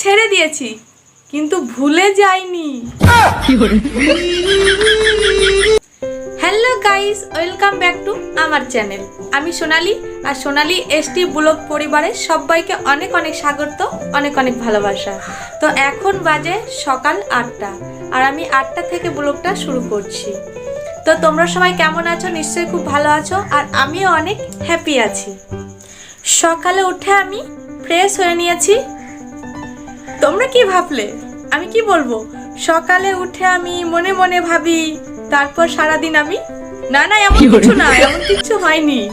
ছেড়ে দিয়েছি, কিন্তু ভুলে যাইনি। Hello guys welcome back to আমার চ্যানেল আমি সোনালি, আর সোনালি এসটি ব্লগ পরিবারের সবাইকে অনেক অনেক স্বাগত, অনেক অনেক ভালোবাসা। তো এখন বাজে সকাল আটটা, আর আমি আটটা থেকে ব্লগটা শুরু করছি। তো তোমরা সবাই কেমন আছো? নিশ্চয়ই খুব ভালো আছো, আর আমিও অনেক হ্যাপি আছি। সকালে উঠে আমি ফ্রেশ হয়ে নিয়েছি তোমরা কি ভাবলে? আমি কি বলব? সকালে উঠে আমি মনে মনে ভাবি তারপর সারাদিন আমি না না এমন কিছু না এমন কিছু হয়নি।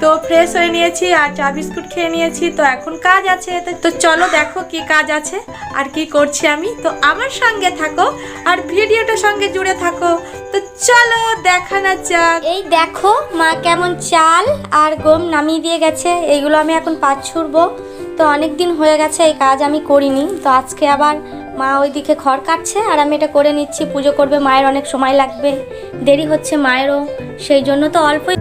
তো ফ্রেশ হয়ে নিয়েছি আর চা বিস্কুট খেয়ে নিয়েছি তো এখন কাজ আছে। তো- তো চলো দেখো কি কাজ আছে আর কি করছি আমি। তো আমার সঙ্গে থাকো আর ভিডিওটার সঙ্গে জুড়ে থাকো। তো চলো দেখানো যাক। এই দেখো মা কেমন চাল আর গম নামিয়ে দিয়ে গেছে। এইগুলো আমি এখন পাত ছুড়বো। তো অনেক দিন হয়ে গেছে, এই কাজ আমি করিনি। তো আজকে আবার মা ওইদিকে খড় কাটছে, আর আমি এটা করে নিচ্ছি, পুজো করবে, মায়ের অনেক সময় লাগবে। দেরি হচ্ছে মায়েরও, সেই জন্য তো অল্পই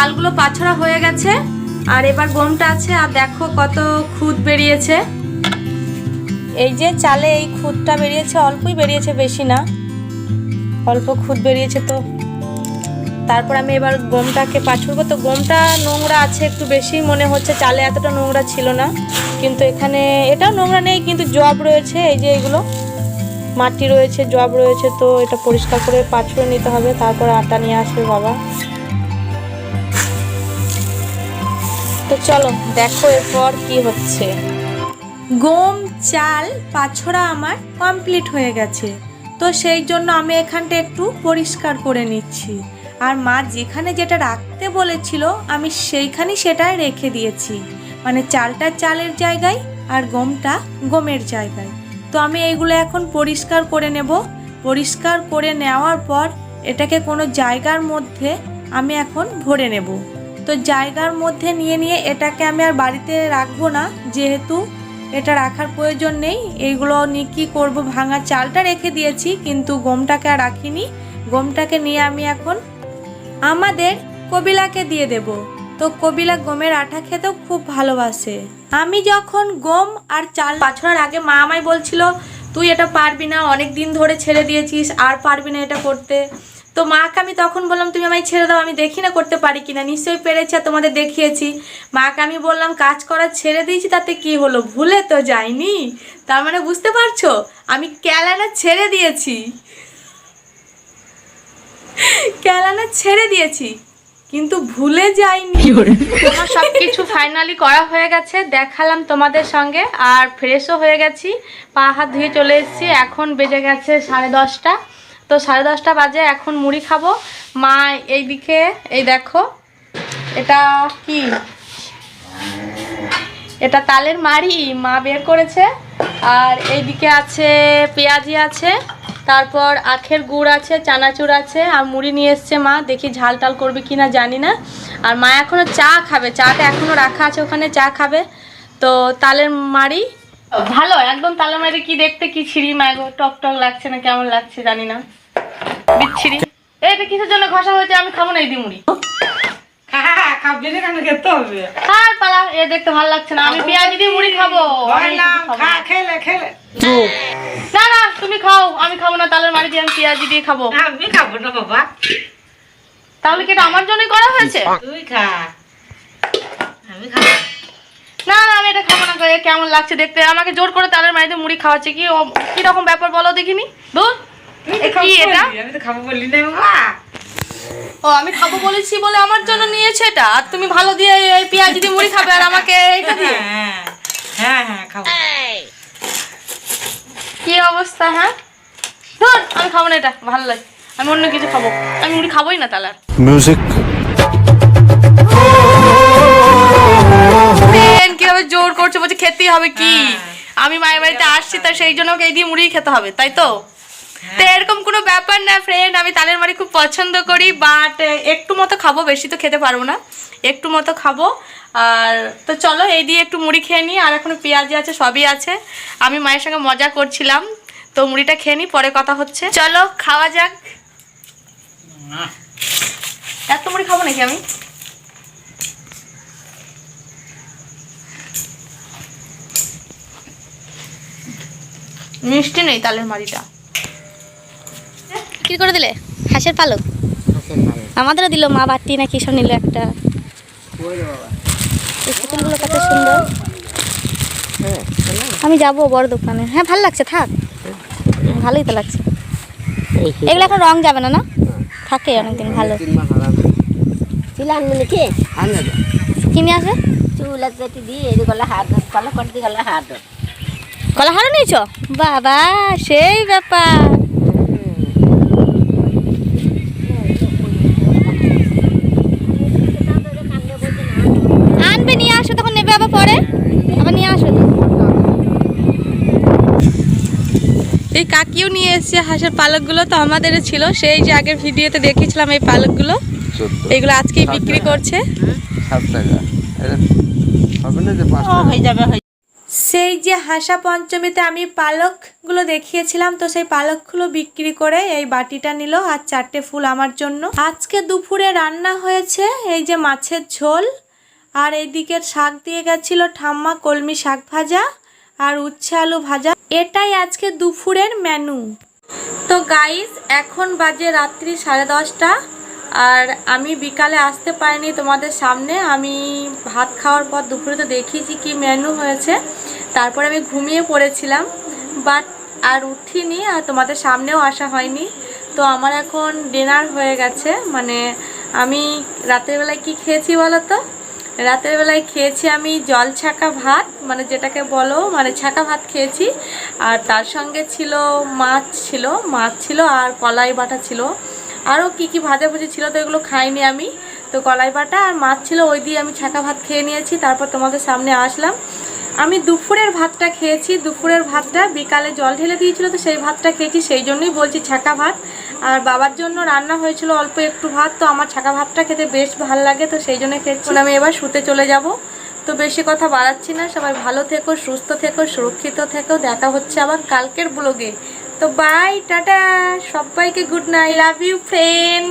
চালগুলো পাছড়া হয়ে গেছে। আর এবার গমটা আছে, আর দেখো কত খুদ বেরিয়েছে। এই যে চালে এই খুদটা বেরিয়েছে, অল্পই বেরিয়েছে বেশি না। অল্প খুদ বেরিয়েছে তো। তারপর আমি এবার গমটাকে পাছড়বো। তো গমটা নোংরা আছে একটু বেশি মনে হচ্ছে, চালে এতটা নোংরা ছিল না। কিন্তু এখানে এটাও নোংরা নেই, কিন্তু জব রয়েছে, এই যে এগুলো। মাটি রয়েছে, জব রয়েছে তো এটা পরিষ্কার করে পাছড়ে নিতে হবে। তারপর আটা নিয়ে আসবে বাবা। তো চলো, দেখো এরপর কি হচ্ছে। গম, চাল, পাছড়া আমার কমপ্লিট হয়ে গেছে। তো সেই জন্য আমি এখানটা একটু পরিষ্কার করে নিচ্ছি। আর মা যেখানে যেটা রাখতে বলেছিল, আমি সেইখানেই সেটাই রেখে দিয়েছি। মানে চালটা চালের জায়গায় আর গমটা গমের জায়গায়। তো আমি এইগুলো এখন পরিষ্কার করে নেব। পরিষ্কার করে নেওয়ার পর এটাকে কোনো জায়গার মধ্যে আমি এখন ভরে নেব। তো জায়গার মধ্যে নিয়ে নিয়ে এটাকে আমি আর বাড়িতে রাখব না, যেহেতু এটা রাখার প্রয়োজন নেই। এইগুলো নিয়ে কী করব? ভাঙা চালটা রেখে দিয়েছি, কিন্তু গমটাকে আর রাখিনি। গমটাকে নিয়ে আমি এখন আমাদের কবিলাকে দিয়ে দেব। তো কবিলা গমের আঠা খেতেও খুব ভালোবাসে। আমি যখন গম আর চাল পাছড়ার আগে মা আমায় বলছিল, তুই এটা পারবি না অনেক দিন ধরে ছেড়ে দিয়েছিস, আর পারবি না এটা করতে। তো মাকে আমি তখন বললাম তুমি আমায় ছেড়ে দাও আমি দেখি না করতে পারি কিনা। নিশ্চয়ই পেরেছি আর তোমাদের দেখিয়েছি। মাকে আমি বললাম কাজ করা ছেড়ে দিয়েছি তাতে কি হলো? ভুলে তো যাইনি। তার মানে বুঝতে পারছ? আমি ক্যালানা ছেড়ে দিয়েছি। ক্যালানা ছেড়ে দিয়েছি কিন্তু ভুলে যাইনি। আমার সব কিছু ফাইনালি করা হয়ে গেছে দেখালাম তোমাদের সঙ্গে আর ফ্রেশও হয়ে গেছি। পা হাত ধুয়ে চলে এসেছি এখন বেজে গেছে সাড়ে দশটা। তো সাড়ে দশটা বাজে, এখন মুড়ি খাব। মা এইদিকে, এই দেখো, এটা কি? এটা তালের মাড়ি, মা বের করেছে। আর এইদিকে আছে, পেঁয়াজি আছে, তারপর আখের গুড় আছে, চানাচুর আছে, আর মুড়ি নিয়ে এসছে মা। দেখি ঝাল টাল করবে কি না জানি না। আর মা এখনও চা খাবে, চাটা এখনও রাখা আছে ওখানে, চা খাবে। তো তালের মাড়ি, ভালো, একদম তালের মাড়ি কি দেখতে কি ছিঁড়ি মাগো টক টক লাগছে না, কেমন লাগছে জানি না। বিচ্ছিরি। এটা কিসের জন্য ঘষা হয়েছে? আমি খাব না এই দিয়ে মুড়ি না কেন খেতে হবে আর পালা এ দেখতে ভালো লাগছে না। আমি পেঁয়াজি দিয়ে মুড়ি খাব। আমি বললাম কিছু খাব। খা খেলে খেলে। না না তুমি খাও। আমি খাব না তালের মারি দিয়ে আমি পেঁয়াজি দিয়ে খাব। আমি খাব না বাবা। তাহলে কি এটা আমার জন্যই করা হয়েছে? তুই খা। আমি খাব না। না আমি এটা খাব না এ কেমন লাগছে দেখতে? আমাকে জোর করে তালের মারিতে মুড়ি খাওয়াচ্ছে। কি ও কি রকম ব্যাপার বলো দেখিনি? দূর কি এটা? আমি তো খাব বললি না বাবা। ও আমি খাব বলেছি বলে আমার জন্য নিয়েছে এটা। আর তুমি ভালো দিয়ে এই পেঁয়াজি দিয়ে মুড়ি খাবে আর আমাকে দিয়ে? হ্যাঁ হ্যাঁ হ্যাঁ খাব। কি অবস্থা হ্যাঁ? ধর আমি খাব না এটা ভালো লাগে। আমি অন্য কিছু খাব। আমি মুড়ি খাবোই না তাহলে আর। পেন কীভাবে জোর করছে বলছে খেতেই হবে কি? আমি মায়ের বাড়িতে আসছি তা সেই জন্য ওকে এই দিয়ে মুড়ি খেতে হবে তাই তো? তো এরকম কোনো ব্যাপার না ফ্রেন্ড আমি তালের মাড়ি খুব পছন্দ করি বাট একটু মতো খাব বেশি তো খেতে পারব না। একটু মতো খাব আর তো চলো এই দিয়ে একটু মুড়ি খেয়ে নিই আর এখনও পেঁয়াজি আছে সবই আছে। আমি মায়ের সঙ্গে মজা করছিলাম তো মুড়িটা খেয়ে নিই পরে কথা হচ্ছে। চলো খাওয়া যাক। এত মুড়ি খাব নাকি আমি? মিষ্টি নেই তালের মাড়িটা। কি করে দিলে? হাঁসের পালক? আমাদেরও দিল মা বাটি না কি সব নিল একটা। এই কত সুন্দর। আমি যাব বড় দোকানে। হ্যাঁ ভালো লাগছে থাক। ভালোই তো লাগছে। এগুলো এখন রং যাবে না না? থাকে অনেকদিন ভালো। চুল আনব নাকি? কিনে আসে চুল দিয়ে গলা হাত কলা করে দিয়ে গলা হাত কলা হারও নিয়েছ? বাবা সেই ব্যাপার আনবে নিয়ে আসো তখন নেবে আবার পরে আবার নিয়ে আসবে তো এই কাকিও নিয়ে এসেছে হাঁসের পালকগুলো তো আমাদের ছিল। সেই যে আগের ভিডিওতে দেখেছিলাম এই পালকগুলো। এগুলো আজকেই বিক্রি করছে। সাত টাকা। এটা হবে না যে পাঁচ টাকা? হয়ে যাবে সেই যে হাসা পঞ্চমীতে আমি পালকগুলো দেখিয়েছিলাম তো সেই পালকগুলো বিক্রি করে এই বাটিটা নিল আর চারটে ফুল আমার জন্য। আজকে দুপুরে রান্না হয়েছে এই যে মাছের ঝোল আর এইদিকে শাক দিয়ে গেছিল ঠাম্মা কলমি শাক ভাজা। আর উচ্ছে আলু ভাজা, এটাই আজকে দুপুরের মেনু তো গাইস এখন বাজে রাত্রি সাড়ে দশটা, আর আমি বিকালে আসতে পারিনি তোমাদের সামনে। আমি ভাত খাওয়ার পর দুপুরে তো দেখিয়েছি কি মেনু হয়েছে। তারপরে আমি ঘুমিয়ে পড়েছিলাম বাট আর উঠিনি আর তোমাদের সামনেও আসা হয়নি। তো আমার এখন ডিনার হয়ে গেছে মানে আমি রাতের বেলায় কি খেয়েছি বলো তো? রাতের বেলায় খেয়েছি আমি জল ছাকা ভাত মানে যেটাকে বলো মানে ছাকা ভাত খেয়েছি। আর তার সঙ্গে ছিল মাছ ছিল মাছ ছিল আর কলাই বাটা ছিল। আরও কি কি ভাজাভুজি ছিল তো এগুলো খাইনি আমি। তো কলাই বাটা আর মাছ ছিল, ওই দিয়ে আমি ছাকা ভাত খেয়ে নিয়েছি, তারপর তোমাদের সামনে আসলাম। আমি দুপুরের ভাতটা খেয়েছি, দুপুরের ভাতটা বিকালে জল ঢেলে দিয়েছিল তো সেই ভাতটা খেয়েছি, সেই জন্যই বলছি ছাকা ভাত। আর বাবার জন্য রান্না হয়েছিল অল্প একটু ভাত, তো আমার ছাকা ভাতটা খেতে বেশ ভালো লাগে, তো সেই জন্য খেয়েছি। আমি এবার শুতে চলে যাব। তো বেশি কথা বাড়াচ্ছি না, সবাই ভালো থেকো, সুস্থ থেকো, সুরক্ষিত থেকো, দেখা হচ্ছে আবার কালকের ব্লগে তো বাই টাটা, সবাইকে good night love you friend